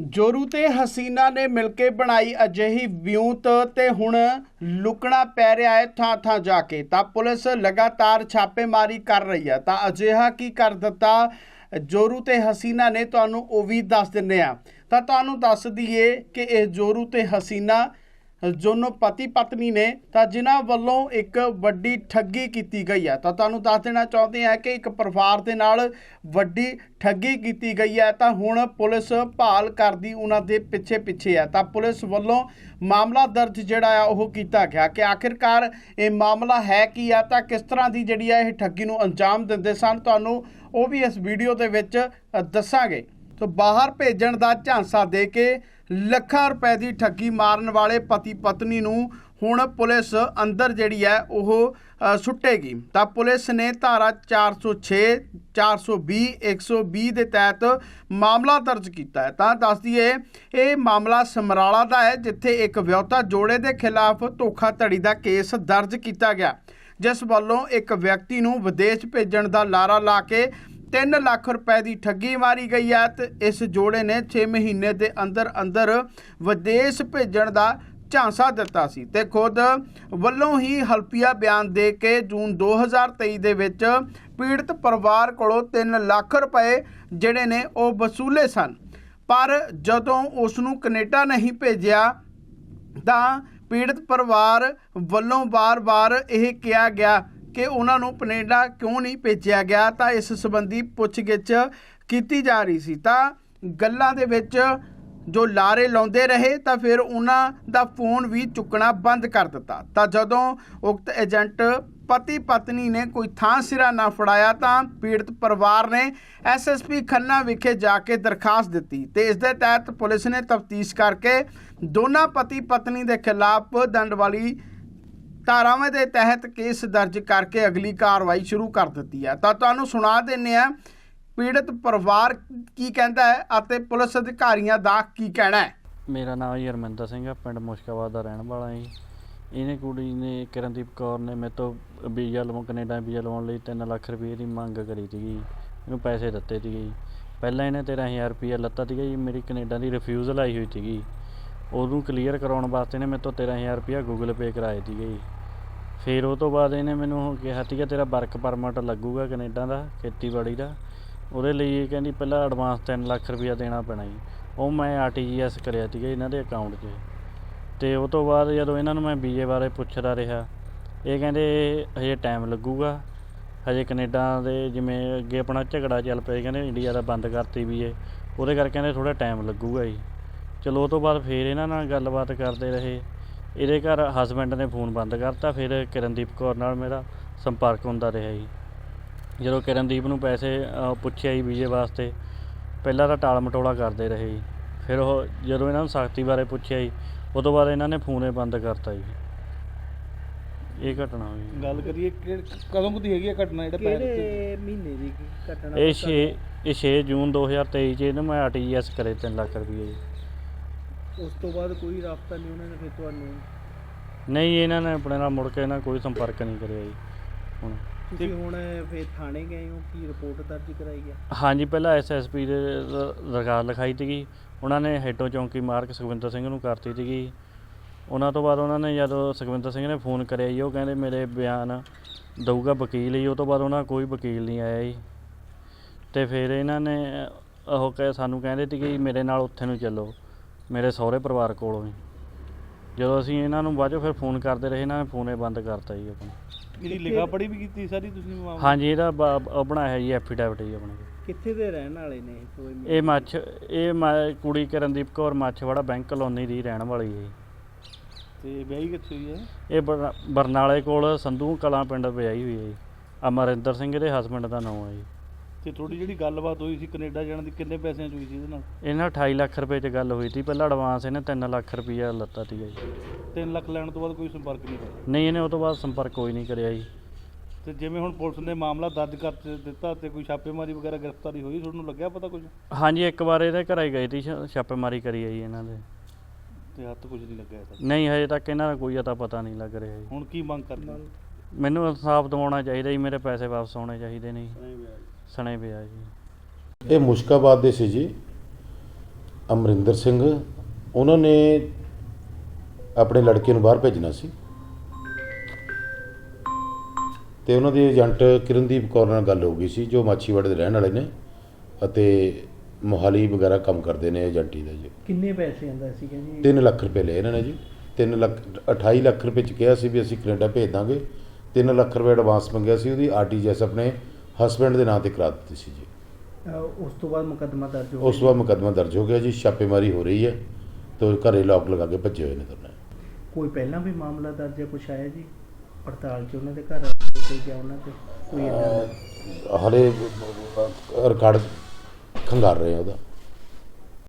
ਜੋਰੂ ਤੇ ਹਸੀਨਾ ਨੇ ਮਿਲ ਕੇ ਬਣਾਈ ਅਜਿਹੀ ਵਿਉਂਤ ਤੇ ਹੁਣ ਲੁਕਣਾ ਪੈ ਰਿਹਾ ਹੈ ਥਾਂ ਥਾਂ ਜਾ ਕੇ। ਤਾਂ ਪੁਲਿਸ ਲਗਾਤਾਰ ਛਾਪੇਮਾਰੀ ਕਰ ਰਹੀ ਹੈ। ਤਾਂ ਅਜਿਹਾ ਕੀ ਕਰ ਦਿੱਤਾ? ਜੋਰੂ ਤੇ ਹਸੀਨਾ ਨੇ ਤੁਹਾਨੂੰ ਉਹ ਵੀ ਦੱਸ ਦਿੰਨੇ ਆ ਤਾਂ ਤੁਹਾਨੂੰ ਦੱਸ ਦਈਏ ਕਿ ਇਹ ਜੋਰੂ ਤੇ ਹਸੀਨਾ ਦੋਨੋਂ ਪਤੀ ਪਤਨੀ ਨੇ ਤਾਂ ਜਿਨ੍ਹਾਂ ਵੱਲੋਂ ਇੱਕ ਵੱਡੀ ਠੱਗੀ ਕੀਤੀ ਗਈ ਹੈ। ਤਾਂ ਤੁਹਾਨੂੰ ਦੱਸ ਦੇਣਾ ਚਾਹੁੰਦੇ ਹਾਂ ਕਿ ਇੱਕ ਪਰਿਵਾਰ ਦੇ ਨਾਲ ਵੱਡੀ ਠੱਗੀ ਕੀਤੀ ਗਈ ਹੈ ਤਾਂ ਹੁਣ ਪੁਲਿਸ ਭਾਲ ਕਰਦੀ ਉਹਨਾਂ ਦੇ ਪਿੱਛੇ ਪਿੱਛੇ ਹੈ। ਤਾਂ ਪੁਲਿਸ ਵੱਲੋਂ ਮਾਮਲਾ ਦਰਜ ਜਿਹੜਾ ਆ ਉਹ ਕੀਤਾ ਗਿਆ ਕਿ ਆਖਿਰਕਾਰ ਇਹ ਮਾਮਲਾ ਹੈ ਕੀ ਆ ਤਾਂ ਕਿਸ ਤਰ੍ਹਾਂ ਦੀ ਜਿਹੜੀ ਆ ਇਹ ਠੱਗੀ ਨੂੰ ਅੰਜਾਮ ਦਿੰਦੇ ਸਨ ਤੁਹਾਨੂੰ ਉਹ ਵੀ ਇਸ ਵੀਡੀਓ ਦੇ ਵਿੱਚ ਦੱਸਾਂਗੇ। ਤੋ ਬਾਹਰ ਭੇਜਣ ਦਾ ਝਾਂਸਾ ਦੇ ਕੇ ਲੱਖਾਂ ਰੁਪਏ ਦੀ ਠੱਗੀ ਮਾਰਨ ਵਾਲੇ ਪਤੀ ਪਤਨੀ ਨੂੰ ਹੁਣ ਪੁਲਿਸ ਅੰਦਰ ਜਿਹੜੀ ਹੈ ਉਹ ਸੁੱਟੇਗੀ। ਤਾਂ ਪੁਲਿਸ ਨੇ ਧਾਰਾ 406 420 120 ਦੇ ਤਹਿਤ ਮਾਮਲਾ ਦਰਜ ਕੀਤਾ ਹੈ। ਤਾਂ ਦੱਸ ਦਈਏ, ਇਹ ਮਾਮਲਾ ਸਮਰਾਲਾ ਦਾ ਹੈ, ਜਿੱਥੇ ਇੱਕ ਵਿਆਹੁਤਾ ਜੋੜੇ ਦੇ ਖਿਲਾਫ ਧੋਖਾਧੜੀ ਦਾ ਕੇਸ ਦਰਜ ਕੀਤਾ ਗਿਆ। ਜਿਸ ਵੱਲੋਂ ਇੱਕ ਵਿਅਕਤੀ ਨੂੰ ਵਿਦੇਸ਼ ਭੇਜਣ ਦਾ ਲਾਰਾ ਲਾ ਕੇ 3 ਲੱਖ ਰੁਪਏ ਦੀ ਠੱਗੀ ਮਾਰੀ ਗਈ ਹੈ ਤੇ ਇਸ ਜੋੜੇ ਨੇ 6 ਮਹੀਨੇ ਦੇ ਅੰਦਰ ਅੰਦਰ ਵਿਦੇਸ਼ ਭੇਜਣ ਦਾ ਝਾਂਸਾ ਦਿੱਤਾ ਸੀ ਤੇ ਖੁਦ ਵੱਲੋਂ ਹੀ ਹਲਫੀਆ ਬਿਆਨ ਦੇ ਕੇ ਜੂਨ 2023 ਦੇ ਵਿੱਚ ਪੀੜਤ ਪਰਿਵਾਰ ਕੋਲੋਂ 3 ਲੱਖ ਰੁਪਏ ਜਿਹੜੇ ਨੇ ਉਹ ਵਸੂਲੇ ਸਨ। ਪਰ ਜਦੋਂ ਉਸ ਨੂੰ ਕੈਨੇਡਾ ਨਹੀਂ ਭੇਜਿਆ ਤਾਂ ਪੀੜਤ ਪਰਿਵਾਰ ਵੱਲੋਂ ਬਾਰ-ਬਾਰ ਇਹ ਕਿਹਾ ਗਿਆ ਕਿ ਉਹਨਾਂ ਨੂੰ ਕੈਨੇਡਾ ਕਿਉਂ ਨਹੀਂ ਭੇਜਿਆ ਗਿਆ, ਤਾਂ ਇਸ ਸੰਬੰਧੀ ਪੁੱਛਗਿੱਛ ਕੀਤੀ ਜਾ ਰਹੀ ਸੀ। ਤਾਂ ਗੱਲਾਂ ਦੇ ਵਿੱਚ ਜੋ ਲਾਰੇ ਲਾਉਂਦੇ ਰਹੇ, ਤਾਂ ਫਿਰ ਉਹਨਾਂ ਦਾ ਫੋਨ ਵੀ ਚੁੱਕਣਾ ਬੰਦ ਕਰ ਦਿੱਤਾ। ਤਾਂ ਜਦੋਂ ਉਕਤ ਏਜੰਟ ਪਤੀ ਪਤਨੀ ਨੇ ਕੋਈ ਥਾਂ ਸਿਰਾ ਨਾ ਫੜਾਇਆ, ਤਾਂ ਪੀੜਤ ਪਰਿਵਾਰ ਨੇ ਐਸਐਸਪੀ ਖੰਨਾ ਵਿਖੇ ਜਾ ਕੇ ਦਰਖਾਸਤ ਦਿੱਤੀ ਤੇ ਇਸ ਦੇ ਤਹਿਤ ਪੁਲਿਸ ਨੇ ਤਫਤੀਸ਼ ਕਰਕੇ ਦੋਨਾਂ ਪਤੀ ਪਤਨੀ ਦੇ ਖਿਲਾਫ ਦੰਡ ਵਾਲੀ ਧਾਰਾਵਾਂ ਦੇ ਤਹਿਤ ਕੇਸ ਦਰਜ ਕਰਕੇ ਅਗਲੀ ਕਾਰਵਾਈ ਸ਼ੁਰੂ ਕਰ ਦਿੱਤੀ ਹੈ। ਤਾਂ ਤੁਹਾਨੂੰ ਸੁਣਾ ਦਿੰਨੇ ਆ ਪੀੜਤ ਪਰਿਵਾਰ ਕੀ ਕਹਿੰਦਾ ਹੈ ਅਤੇ ਪੁਲਿਸ ਅਧਿਕਾਰੀਆਂ ਦਾ ਕੀ ਕਹਿਣਾ ਹੈ? ਮੇਰਾ ਨਾਮ ਜੀ ਹਰਮਿੰਦਰ ਸਿੰਘ ਆ ਪਿੰਡ ਮੁਸ਼ਕਾਬਾਦ ਦਾ ਰਹਿਣ ਵਾਲਾ ਜੀ। ਇਹਨੇ ਕੁੜੀ ਨੇ ਕਿਰਨਦੀਪ ਕੌਰ ਨੇ ਮੇਰੇ ਤੋਂ ਵੀਜ਼ਾ ਲਵਾਉਣ, ਕੈਨੇਡਾ ਵੀਜ਼ਾ ਲਵਾਉਣ ਲਈ 3 ਲੱਖ ਰੁਪਏ ਦੀ ਮੰਗ ਕਰੀ ਸੀਗੀ ਇਹਨੂੰ ਪੈਸੇ ਦਿੱਤੇ ਸੀਗੇ ਜੀ। ਪਹਿਲਾਂ ਇਹਨੇ 13000 ਰੁਪਏ ਲੱਤਾ ਸੀਗਾ ਜੀ। ਮੇਰੀ ਕੈਨੇਡਾ ਦੀ ਰਿਫਿਊਜ਼ਲ ਆਈ ਹੋਈ ਸੀਗੀ ਉਹਨੂੰ ਕਲੀਅਰ ਕਰਾਉਣ ਵਾਸਤੇ ਨੇ ਮੇਰੇ ਤੋਂ 13000 ਰੁਪਇਆ ਗੂਗਲ ਪੇ ਕਰਾਏ ਸੀਗੇ ਜੀ। ਫਿਰ ਉਹ ਤੋਂ ਬਾਅਦ ਇਹਨੇ ਮੈਨੂੰ ਕਿਹਾ ਸੀਗਾ, ਤੇਰਾ ਵਰਕ ਪਰਮਿਟ ਲੱਗੂਗਾ ਕੈਨੇਡਾ ਦਾ, ਖੇਤੀਬਾੜੀ ਦਾ। ਉਹਦੇ ਲਈ ਇਹ ਕਹਿੰਦੀ ਪਹਿਲਾਂ ਐਡਵਾਂਸ 3 ਲੱਖ ਰੁਪਇਆ ਦੇਣਾ ਪੈਣਾ ਜੀ। ਉਹ ਮੈਂ ਆਰਟੀਜੀਐਸ ਕਰਿਆ ਸੀਗਾ ਇਹਨਾਂ ਦੇ ਅਕਾਊਂਟ 'ਚ। ਤੇ ਉਹ ਤੋਂ ਬਾਅਦ ਜਦੋਂ ਇਹਨਾਂ ਨੂੰ ਮੈਂ ਵੀਜ਼ੇ ਬਾਰੇ ਪੁੱਛਦਾ ਰਿਹਾ, ਇਹ ਕਹਿੰਦੇ ਹਜੇ ਟਾਈਮ ਲੱਗੂਗਾ। ਹਜੇ ਕੈਨੇਡਾ ਦੇ ਜਿਵੇਂ ਅੱਗੇ ਆਪਣਾ ਝਗੜਾ ਚੱਲ ਪਿਆ ਕਹਿੰਦੇ ਇੰਡੀਆ ਦਾ ਬੰਦ ਕਰਤੀ ਵੀਜ਼ੇ ਉਹਦੇ ਕਰਕੇ ਕਹਿੰਦੇ ਥੋੜਾ ਟਾਈਮ ਲੱਗੂਗਾ ਜੀ। ਚਲੋ ਉਹ ਤੋਂ ਬਾਅਦ ਫਿਰ ਇਹਨਾਂ ਨਾਲ ਗੱਲਬਾਤ ਕਰਦੇ ਰਹੇ। ਇਹਦੇ ਘਰ ਹਸਬੈਂਡ ਨੇ ਫੋਨ ਬੰਦ ਕਰਤਾ ਫਿਰ ਕਿਰਨਦੀਪ ਕੌਰ ਨਾਲ ਮੇਰਾ ਸੰਪਰਕ ਹੁੰਦਾ ਰਿਹਾ ਜੀ। ਜਦੋਂ ਕਿਰਨਦੀਪ ਨੂੰ ਪੈਸੇ ਅ, ਪੁੱਛਿਆ ਜੀ ਵੀਜ਼ੇ ਵਾਸਤੇ ਪਹਿਲਾਂ ਤਾਂ ਟਾਲ ਮਟੋਲਾ ਕਰਦੇ ਰਹੇ ਜੀ। ਫਿਰ ਉਹ ਜਦੋਂ ਇਹਨਾਂ ਨੂੰ ਸਖਤੀ ਬਾਰੇ ਪੁੱਛਿਆ ਜੀ ਉਹ ਤੋਂ ਬਾਅਦ ਇਹਨਾਂ ਨੇ ਫੋਨ ਹੀ ਬੰਦ ਕਰਤਾ ਜੀ। ਇਹ ਘਟਨਾ ਹੋਈ ਗੱਲ ਕਰੀਏ ਕਿ ਕਦੋਂ ਕੁ ਦੀ ਹੈਗੀ ਆ ਘਟਨਾ ਜਿਹੜਾ ਪੈਰ ਤੇ ਕਿਹੜੇ ਮਹੀਨੇ ਦੀ ਘਟਨਾ ਇਹ 6 ਇਹ 6 ਜੂਨ 2023 ਚ ਇਹਨੂੰ ਮੈਂ ਆਰਟੀਜੀਐਸ ਕਰੇ 3 ਲੱਖ ਰੁਪਏ ਜੀ। ਉਸ ਤੋਂ ਬਾਅਦ ਕੋਈ ਰਾਬਤਾ ਨਹੀਂ ਉਹਨਾਂ ਨੇ ਫਿਰ ਤੁਹਾਨੂੰ ਨਹੀਂ ਇਹਨਾਂ ਨੇ ਆਪਣੇ ਨਾਲ ਮੁੜ ਕੇ ਇਹਨਾਂ ਕੋਈ ਸੰਪਰਕ ਨਹੀਂ ਕਰਿਆ ਜੀ। ਹੁਣ ਤੁਸੀਂ ਹੁਣ ਫਿਰ ਥਾਣੇ ਗਏ ਹੋ? ਕੀ ਰਿਪੋਰਟ ਦਰਜ ਕਰਾਈ ਹੈ ਹਾਂਜੀ ਪਹਿਲਾਂ ਐਸਐਸਪੀ ਦੇ ਦਰਖਾਸਤ ਲਿਖਾਈ ਸੀਗੀ। ਉਹਨਾਂ ਨੇ ਹੈਡੋ ਚੌਂਕੀ ਮਾਰਕ ਸੁਖਵਿੰਦਰ ਸਿੰਘ ਨੂੰ ਕਰਤੀ ਸੀਗੀ। ਉਹਨਾਂ ਤੋਂ ਬਾਅਦ ਉਹਨਾਂ ਨੇ ਜਦੋਂ ਸੁਖਵਿੰਦਰ ਸਿੰਘ ਨੇ ਫੋਨ ਕਰਿਆ ਜੀ ਉਹ ਕਹਿੰਦੇ ਮੇਰੇ ਬਿਆਨ ਦਊਗਾ ਵਕੀਲ ਜੀ। ਉਹ ਤੋਂ ਬਾਅਦ ਉਹਨਾਂ ਕੋਈ ਵਕੀਲ ਨਹੀਂ ਆਇਆ ਜੀ। ਤੇ ਫਿਰ ਇਹਨਾਂ ਨੇ ਉਹ ਕਹੇ ਸਾਨੂੰ ਕਹਿੰਦੇ ਸੀ ਕਿ ਮੇਰੇ ਨਾਲ ਉੱਥੇ ਨੂੰ ਚੱਲੋ। ਮੇਰੇ ਸਹੁਰੇ ਪਰਿਵਾਰ ਕੋਲੋਂ ਹੀ। ਜਦੋਂ ਅਸੀਂ ਇਹਨਾਂ ਨੂੰ ਬਾਅਦ 'ਚੋਂ ਫਿਰ ਫੋਨ ਕਰਦੇ ਰਹੇ ਇਹਨਾਂ ਨੇ ਫੋਨੇ ਬੰਦ ਕਰਤਾ ਜੀ ਆਪਣਾ। ਇਹਦੀ ਲਿਖਾ ਪੜੀ ਵੀ ਕੀਤੀ ਸਾਰੀ ਤੁਸੀਂ ਹਾਂਜੀ ਇਹਦਾ ਬ- ਉਹ ਬਣਾਇਆ ਜੀ ਐਫੀਡੈਵਿਟ ਜੀ ਆਪਣੇ। ਕਿੱਥੇ ਦੇ ਰਹਿਣ ਵਾਲੇ ਨੇ ਇਹ ਕੋਈ ਇਹ ਮੱਛ ਇਹ ਮ- ਕੁੜੀ ਕਰਨਦੀਪ ਕੌਰ ਮੱਛਵਾੜਾ ਬੈਂਕ ਕਲੋਨੀ ਦੀ ਰਹਿਣ ਵਾਲੀ ਹੈ ਜੀ। ਤੇ ਵਿਆਹੀ ਕਿੱਥੇ ਹੋਈ ਹੈ? ਇਹ ਬਰ- ਬਰਨਾਲੇ ਕੋਲ ਸੰਧੂ ਕਲਾਂ ਪਿੰਡ ਵਿਆਹੀ ਹੋਈ ਹੈ ਜੀ। ਅਮਰਿੰਦਰ ਸਿੰਘ ਦੇ ਹਸਬੰਡ ਦਾ ਨਾਮ ਹੈ ਜੀ। ਤੇ ਥੋੜੀ ਜਿਹੜੀ ਗੱਲਬਾਤ ਹੋਈ ਸੀ ਕੈਨੇਡਾ ਜਾਣ ਦੀ ਕਿੰਨੇ ਪੈਸਿਆਂ ਚ ਹੋਈ ਸੀ ਇਹਦੇ ਨਾਲ? ਇਹਨਾਂ 28 ਲੱਖ ਰੁਪਏ 'ਚ ਗੱਲ ਹੋਈ ਸੀ ਪਹਿਲਾਂ ਐਡਵਾਂਸ ਇਹਨੇ 3 ਲੱਖ ਰੁਪਈਆ ਲੱਤਾ ਸੀਗਾ ਜੀ। 3 ਲੱਖ ਲੈਣ ਤੋਂ ਬਾਅਦ ਕੋਈ ਸੰਪਰਕ ਨਹੀਂ ਹੋਇਆ? ਨਹੀਂ ਇਹਨੇ ਉਹ ਤੋਂ ਬਾਅਦ ਸੰਪਰਕ ਕੋਈ ਨਹੀਂ ਕਰਿਆ ਜੀ। ਤੇ ਜਿਵੇਂ ਹੁਣ ਪੁਲਿਸ ਨੇ ਮਾਮਲਾ ਦਰਜ ਕਰ ਦਿੱਤਾ ਤੇ ਕੋਈ ਛਾਪੇਮਾਰੀ ਵਗੈਰਾ ਗ੍ਰਿਫਤਾਰੀ ਹੋਈ ਤੁਹਾਨੂੰ ਲੱਗਿਆ ਪਤਾ ਕੁਝ? ਹਾਂਜੀ ਇੱਕ ਵਾਰ ਇਹਦੇ ਘਰ ਹੀ ਗਏ ਸੀ ਛ- ਛਾਪੇਮਾਰੀ ਕਰੀ ਹੈ ਜੀ ਇਹਨਾਂ ਦੇ। ਤੇ ਹੱਥ ਕੁਝ ਨਹੀਂ ਲੱਗਿਆ ਇਹਦਾ? ਨਹੀਂ ਹਜੇ ਤੱਕ ਇਹਨਾਂ ਦਾ ਕੋਈ ਅਤਾ ਪਤਾ ਨਹੀਂ ਲੱਗ ਰਿਹਾ ਜੀ। ਹੁਣ ਕੀ ਮੰਗ ਕਰਦੇ ਹੋ? ਮੈਨੂੰ ਇਨਸਾਫ ਦਿਵਾਉਣਾ ਚਾਹੀਦਾ ਜੀ ਮੇਰੇ ਪੈਸੇ ਵਾਪਸ ਆਉਣੇ ਚਾਹੀਦੇ ਨੇ ਜੀ। ਸਣੇ ਪਿਆ ਜੀ। ਇਹ ਮੁਸ਼ਕਾਬਾਦ ਦੇ ਸੀ ਜੀ ਅਮਰਿੰਦਰ ਸਿੰਘ। ਉਹਨਾਂ ਨੇ ਆਪਣੇ ਲੜਕੇ ਨੂੰ ਬਾਹਰ ਭੇਜਣਾ ਸੀ। ਤੇ ਉਹਨਾਂ ਦੇ ਏਜੰਟ ਕਿਰਨਦੀਪ ਕੌਰ ਨਾਲ ਗੱਲ ਹੋ ਗਈ ਸੀ ਜੋ ਮਾਛੀਵਾੜੇ ਦੇ ਰਹਿਣ ਵਾਲੇ ਨੇ ਅਤੇ ਮੋਹਾਲੀ ਵਗੈਰਾ ਕੰਮ ਕਰਦੇ ਨੇ ਏਜੰਟੀ ਦਾ ਜੀ। ਕਿੰਨੇ ਪੈਸੇ ਆਂਦਾ ਸੀਗਾ ਜੀ 3 ਲੱਖ ਰੁਪਏ ਲਏ ਇਹਨਾਂ ਨੇ ਜੀ। 3 ਲੱਖ 28 ਲੱਖ ਰੁਪਏ ਚ ਕਿਹਾ ਸੀ ਵੀ ਅਸੀਂ ਕੈਨੇਡਾ ਭੇਜ ਦਾਂਗੇ। 3 ਲੱਖ ਰੁਪਏ ਐਡਵਾਂਸ ਮੰਗਿਆ ਸੀ ਉਹਦੀ ਆਰਟੀਜੀਐਸ ਆਪਣੇ ਹਸਬੰਡ ਦੇ ਨਾਂ ਤੇ ਕਰਾ ਦਿੱਤੀ ਸੀ ਜੀ। ਉਸ ਤੋਂ ਬਾਅਦ ਮੁਕੱਦਮਾ ਦਰਜ ਹੋ ਉਸ ਤੋਂ ਬਾਅਦ ਮੁਕੱਦਮਾ ਦਰਜ ਹੋ ਗਿਆ ਜੀ ਛਾਪੇਮਾਰੀ ਹੋ ਰਹੀ ਹੈ ਤੇ ਘਰੇ ਲੋਕ ਲਗਾ ਕੇ ਭੱਜੇ ਹੋਏ ਨੇ ਦੋਨੇ। ਕੋਈ ਪਹਿਲਾਂ ਵੀ ਮਾਮਲਾ ਦਰਜ ਹੈ ਕੁਛ ਆਇਆ ਜੀ? ਪੜਤਾਲ 'ਚ ਉਹਨਾਂ ਦੇ ਘਰ ਕੋਈ ਗਿਆ ਉਹਨਾਂ ਤੇ ਕੋਈ? ਹਲੇ ਰਿਕਾਰਡ ਖੰਗਾਰ ਰਹੇ ਆ ਉਹਦਾ।